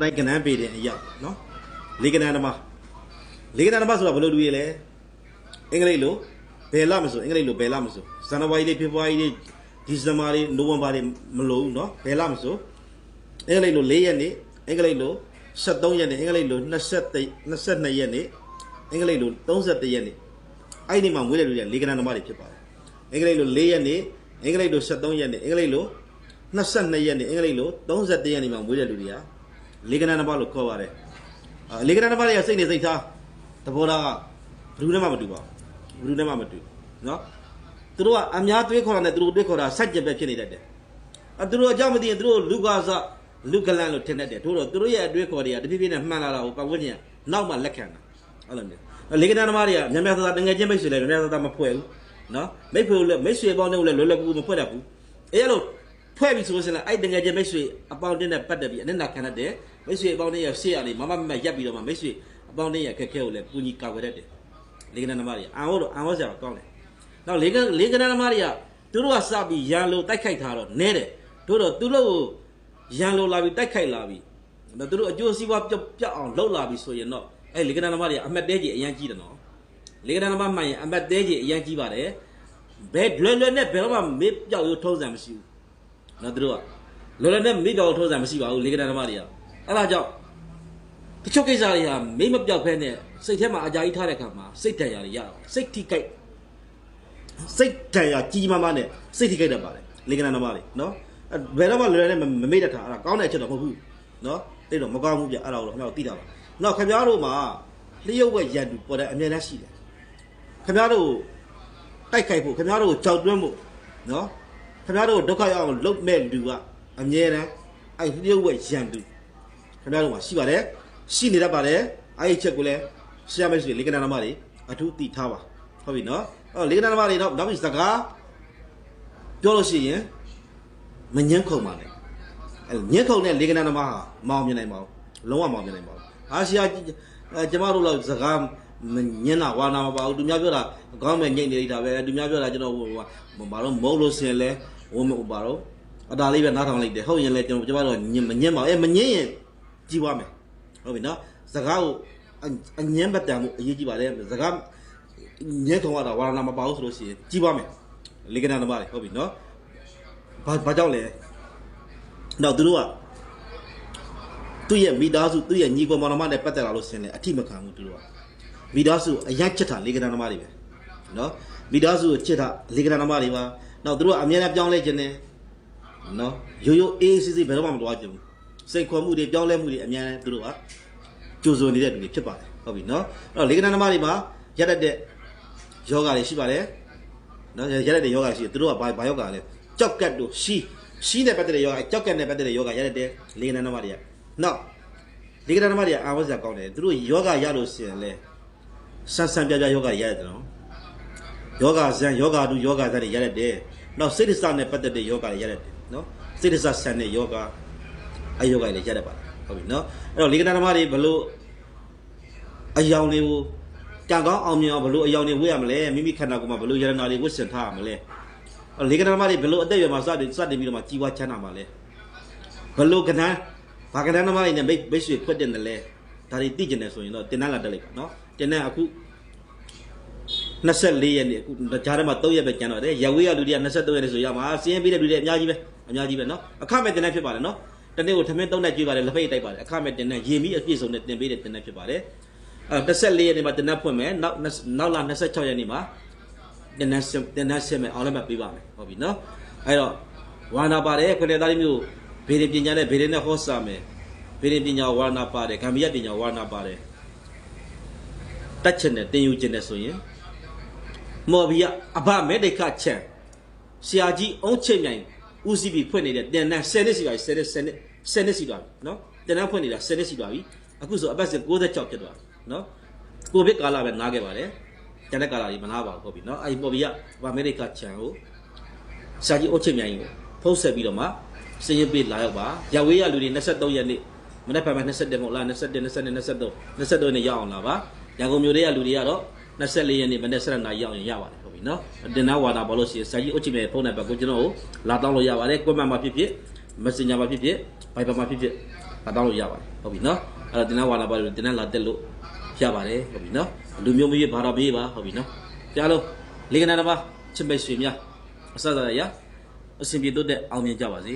နောက်တိုင်းကနန်းပေတဲ့အရောက်နော်လေကနန်းဓမ္မလေကနန်းဓမ္မဆိုတာဘယ်လိုလူရလဲအင်္ဂလိပ်လိုဘယ်လမဆိုအင်္ဂလိပ်လိုဘယ်လမဆိုဇန်နဝါရီလေးဖေဖော်ဝါရီလေးဒီဇင်ဘာလေးနိုဝင်ဘာလေးမလို့ဘူးနော်ဘယ်လမဆိုအင်္ဂလိပ်လို၄ရက်နေ့အင်္ဂလိပ်လို73ရက်နေ့အင်္ဂလိပ်လို23 22ရက်နေ့အင်္ဂလိပ်လို31ရက်နေ့အဲ့ဒီမှာမွေးတဲ့လူတွေကလေကနန်းဓမ္မတွေဖြစ်ပါတယ်အင်္ဂလိပ်လို၄ရက်နေ့အင်္ဂလိပ်လို73ရက်နေ့အင်္ဂလိပ်လို22ရက်နေ့အင်္ဂလိပ်လို31ရက်နေ့မှာမွေးတဲ့လူတွေက လေကနန်းဓမ္မလို့ခေါ်ပါတယ်အာလေကနန်းဓမ္မတွေကစိတ်နေစိတ်ထားသဘောထားကဘယ်သူနဲ့မှမတူပါဘူးဘယ်သူနဲ့မှမတူနော်သူတို့ကအများတွေးခေါ်တာနဲ့သူတို့တွေးခေါ်တာဆက်ကြက်ပဲဖြစ်နေတတ်တယ်အသူတို့အကြောင်းမသိရင်သူတို့လူကာစလူကလန်လို့ထင်တတ်တယ်ထို့တော့သူတို့ရဲ့အတွေးခေါ်တွေကတဖြည်းဖြည်းနဲ့မှန်လာတာကိုပတ်ဝန်းကျင်ကနောက်မှလက်ခံတာအဲ့လိုမျိုးလေကနန်းဓမ္မတွေကများများသားသားတငယ်ချင်းမိတ်ဆွေလည်းများများသားသားမဖွဲ့ဘူးနော်မိတ်ဖွယ်လည်းမိတ်ဆွေပေါင်းတဲ့လည်းလွယ်လွယ်ကူကူမဖွဲ့တတ်ဘူးအဲ့လို ဖွဲ့ပြီဆိုလို့ရှိရင်အဲ့တငယ်ချင်းမိတ်ဆွေအပေါင်းအသင်းနဲ့ပတ်သက်ပြီးအနစ်နာခံတတ်တယ်မိတ်ဆွေအပေါင်းအသင်းရဲ့ရှေ့ရလေးမမမမရက်ပြီးတော့မှမိတ်ဆွေအပေါင်းအသင်းရဲ့ခက်ခဲကိုလည်းပူညီကာကွယ်တတ်တယ်လေကနန်းဓမ္မတွေအံဟောတော့အံဟောစရာကောင်းတယ်နောက်လေကလေကနန်းဓမ္မတွေကသူတို့ကစပြီးရန်လိုတိုက်ခိုက်ထားတော့နဲတယ်တို့တော့သူတို့ကိုရန်လိုလာပြီးတိုက်ခိုက်လာပြီးသူတို့အကျိုးစီးပွားပြောက်ပြောက်အောင်လှုပ်လာပြီးဆိုရင်တော့အဲ့လေကနန်းဓမ္မတွေကအမှတ်တဲကြီးအရင်ကြီးတယ်နော်လေကဒနာမမှန်ရင်အမတ်သေးကြီးအရင်ကြီးပါတယ်ဘယ်လွယ်လွယ်နဲ့ဘယ်တော့မှမေးပြောက်ရိုးထုံးစံမရှိဘူး နော်သူတို့ကလွယ်လွယ်နဲ့မေးပြောက်ရိုးထုံးစံမရှိပါဘူးလေကဒနာမတွေကအဲ့ဒါကြောင့်တချို့ကိစ္စတွေဟာမေးမပြောက်ဖဲနဲ့စိတ်ထဲမှာအကြာကြီးထားတဲ့ခါမှာစိတ်တန်ရာတွေရအောင်စိတ်ထိခိုက်စိတ်တန်ရာကြီးမားမားနဲ့စိတ်ထိခိုက်တတ်ပါတယ်လေကဒနာမတွေနော်အဲ့ဘယ်တော့မှလွယ်လွယ်နဲ့မမေ့တတ်တာအဲ့ဒါကောင်းတဲ့အချက်တော့မဟုတ်ဘူးနော်တိတ်တော့မကောင်းဘူးပြအဲ့ဒါကိုတော့ခင်ဗျားတို့သိတာပါနောက်ခင်ဗျားတို့မှာလျှို့ဝက်ရန်တူပေါ်တဲ့အမြဲတမ်းရှိတယ်ခင်ဗျားတို့တိုက်ခိုက်ဖို့ခင်ဗျားတို့ကြောက်တွင်းဖို့နော် ခင်ဗျားတို့ဒုက္ခရောက်အောင်လုပ်မဲ့လူကအမြဲတမ်းအဲ့လျှို့ဝှက်ရန်သူခင်ဗျားတို့မှာရှိပါတယ်ရှိနေတတ်ပါတယ်အဲ့ဒီချက်ကိုလည်းဆရာမရှိလေကနာနမတွေအထူးသိထားပါဟုတ်ပြီနော်အဲ့တော့လေကနာနမတွေတော့နောက်ပြီးစကားပြောလို့ရှိရင်မညှင်းခုန်ပါနဲ့အဲ့ညှင်းခုန်တဲ့လေကနာနမဟာမောင်မြင်နိုင်ပါဘူးလုံးဝမောင်မြင်နိုင်ပါဘူးဟာဆရာအဲကျမတို့လောက်စကားညင်တာဝါနာမပါဘူးသူများပြောတာကောင်းမဲ့ညိတ်နေလိုက်တာပဲသူများပြောတာကျွန်တော်ဟိုဘာလို့မဟုတ်လို့ဆင်လဲ ဝမဘာလို့အတားလေးပဲနားထောင်လိုက်တယ်ဟုတ်ရင်လဲကျွန်တော်ကျွန်တော်တော့ညင်မညင်ပါဘူးအဲမညင်ရင်ကြီးသွားမယ်ဟုတ်ပြီနော်စကားကိုအညင်ပတ်တံမှုအရေးကြီးပါတယ်စကားညင်ထုံရတာဝါနာမပါဘူးဆိုလို့ရှိရင်ကြီးသွားမယ်လေကနာသမားတွေဟုတ်ပြီနော်ဘာဘာကြောင့်လဲတော့သူတို့ကသူ့ရဲ့မိသားစုသူ့ရဲ့ညီကောင်မောင်နှမနဲ့ပတ်သက်လာလို့ဆင်လဲအထိမခံဘူးသူတို့ကမိသားစုအရက်ချစ်တာလေကနာနမတွေပဲနော်မိသားစုကိုချစ်တာလေကနာနမတွေပါ နောက်သူတို့ကအမြဲတမ်းပြောင်းလဲခြင်းနဲ့နော်ရိုးရိုးအေးစစ်စစ်ဘယ်တော့မှမတွားကြဘူးစိတ်ခေါ်မှုတွေပြောင်းလဲမှုတွေအများနဲ့သူတို့ကကြိုးစိုးနေတဲ့လူတွေဖြစ်ပါတယ်ဟုတ်ပြီနော်အဲ့တော့လေကနာနမတွေမှာရက်တတ်တဲ့ယောဂတွေရှိပါတယ်နော်ရက်တတ်တဲ့ယောဂရှိတယ်သူတို့ကဘာဘာယောဂလဲကြောက်ကတ်တို့ရှီရှီနဲ့ပတ်သက်တဲ့ယောဂကြောက်ကတ်နဲ့ပတ်သက်တဲ့ယောဂရက်တတ်တဲ့လေကနာနမတွေကနောက်လေကနာနမတွေကအာဝဇ္ဇာကောင်းတယ်သူတို့ယောဂရလို့ရှိရင်လဲဆန်းဆန်းပြပြယောဂတွေရတယ်နော်ယောဂဇန်ယောဂတူယောဂဇန်တွေရတယ်တဲ့ နောက်စိတ္တစနဲ့ပတ်သက်တဲ့ယောဂတွေရတယ်နော်စိတ္တစဆန်တဲ့ယောဂအယောဂတွေလည်းရတယ်ပါဟုတ်ပြီနော်အဲ့တော့လေကနာသမားတွေဘလို့အယောင်တွေကိုကြံကောင်းအောင်မြင်အောင်ဘလို့အယောင်တွေဝတ်ရမလဲမိမိခန္ဓာကိုယ်မှာဘလို့ယရနာတွေဝတ်ဆင်ထားရမလဲအဲ့လေကနာသမားတွေဘလို့အသက်အရွယ်မှာစတင်စတင်ပြီးတော့မှကြီးပွားချမ်းသာမှာလဲဘလို့ကနန်းဘာကနန်းသမားတွေနဲ့မိတ်မိတ်ဆွေဖွက်တင်တယ်လဲဒါတွေသိကျင်တယ်ဆိုရင်တော့တင်တန်းလာတက်လိုက်ပါနော်တင်တန်းအခု 24ရက်နေ့အခုဂျားထဲမှာ3ရက်ပဲကျန်တော့တယ်ရဝေးရလူတွေက23ရက်နေ့ဆိုရမှာစီးရင်ပြီးတဲ့လူတွေအများကြီးပဲအများကြီးပဲနော်အခမဲ့တင်တန်းဖြစ်ပါတယ်နော်တနေ့ကိုထမင်း3နဲ့ကျွေးပါတယ်လက်ဖိတ်တိုက်ပါတယ်အခမဲ့တင်တန်းရေမီအပြည့်စုံနဲ့တင်ပေးတဲ့တင်တန်းဖြစ်ပါတယ်အဲ14ရက်နေ့မှာတင်တန်းဖွင့်မယ်နောက်နောက်လာ26ရက်နေ့မှာတင်တန်းတင်တန်းဆင်မယ်အောင်လည်းမပေးပါမယ်ဟုတ်ပြီနော်အဲ့တော့ဝါနာပါတယ်ခွေသားလေးမျိုးဘေးရင်ပညာနဲ့ဘေးရင်နဲ့ဟောစာမယ်ဘေးရင်ပညာဝါနာပါတယ်ဂမ်ဘီယပညာဝါနာပါတယ်တက်ချင်တယ်တင်ယူချင်တယ်ဆိုရင် မော်ဘီယာအဘမဲဒိခချန်ဆရာကြီးအုံးချိတ်မြိုင်ဦးစီးပြီးဖွင့်နေတဲ့တင်နန်း10နှစ်ရှိပါပြီ10နှစ်10နှစ်10နှစ်ရှိသွားပြီနော်တင်နန်းဖွင့်နေတာ10နှစ်ရှိသွားပြီအခုဆိုအပတ်စဉ်66ဖြစ်သွားပြီနော်ကိုဗစ်ကာလပဲနားခဲ့ပါတယ်ကျန်တဲ့ကာလကြီးမနာပါဘူးဟုတ်ပြီနော်အဲဒီမော်ဘီယာအဘမဲဒိခချန်ကိုဆရာကြီးအုံးချိတ်မြိုင်ကိုဖုံးဆက်ပြီးတော့မှစည်ရင်ပေးလာရောက်ပါရဝေးရလူတွေ23ရက်နေ့မနေ့ကမှ21မဟုတ်လား21 22 23 22နဲ့ရောက်အောင်လာပါရန်ကုန်မြို့တွေကလူတွေကတော့ 24ရက်နေ့မနေ့7နာရီရောက်ရင်ရပါတယ်ဟုတ်ပြီနော်တင်နာဝါဒဘာလို့ရှိရင်စာကြီးအုတ်ချိမဲ့ဖုန်းနံပါတ်ကိုကျွန်တော်ကိုလာတောင်းလို့ရပါတယ်ကွန်မန့်မှာဖြစ်ဖြစ် Messenger မှာဖြစ်ဖြစ် Viber မှာဖြစ်ဖြစ်လာတောင်းလို့ရပါတယ်ဟုတ်ပြီနော်အဲ့တော့တင်တဲ့ဝါလာပါလို့တင်တဲ့လာတက်လို့ရပါတယ်ဟုတ်ပြီနော်လူမျိုးမကြီးဘာသာပေးပါဟုတ်ပြီနော်ကြားလို့လေကနာတစ်ပါးချစ်မိတ်ဆွေများအစစရရအစဉ်ပြေတော့တဲ့အောင်မြင်ကြပါစေ